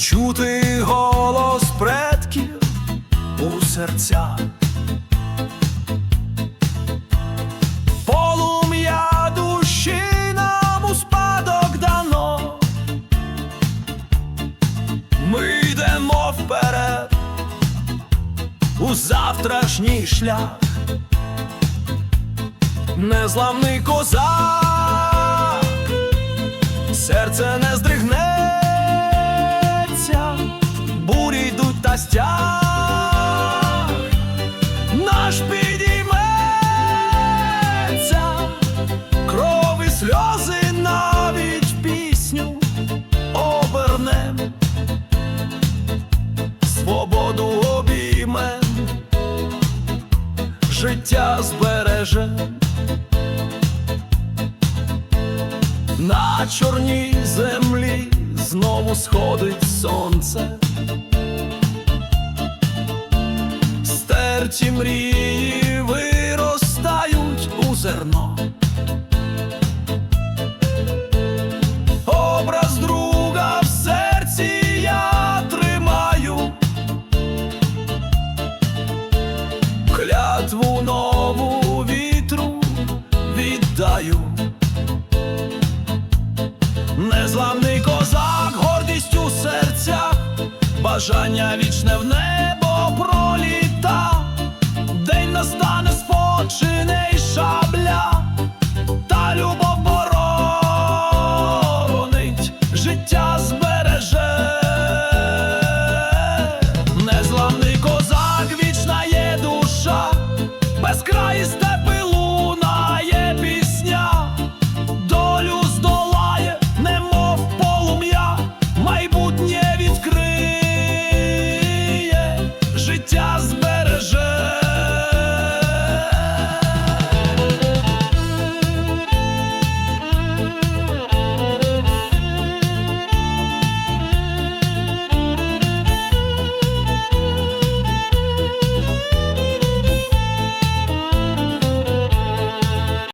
чути голос предків у серцях. Полум'я душі нам у спадок дано, ми йдемо вперед у завтрашній шлях, незламний козак, серце не. Та стяг, наш підійметься, кров і сльози навіть пісню обернем, свободу обіймем, життя збережем. На чорній землі знову сходить сонце. Стерті мрії виростають у зерно. Образ друга в серці я тримаю. Клятву нову вітру віддаю. Незламний козак, гордістю серця, бажання вічне в небі. Das dann ist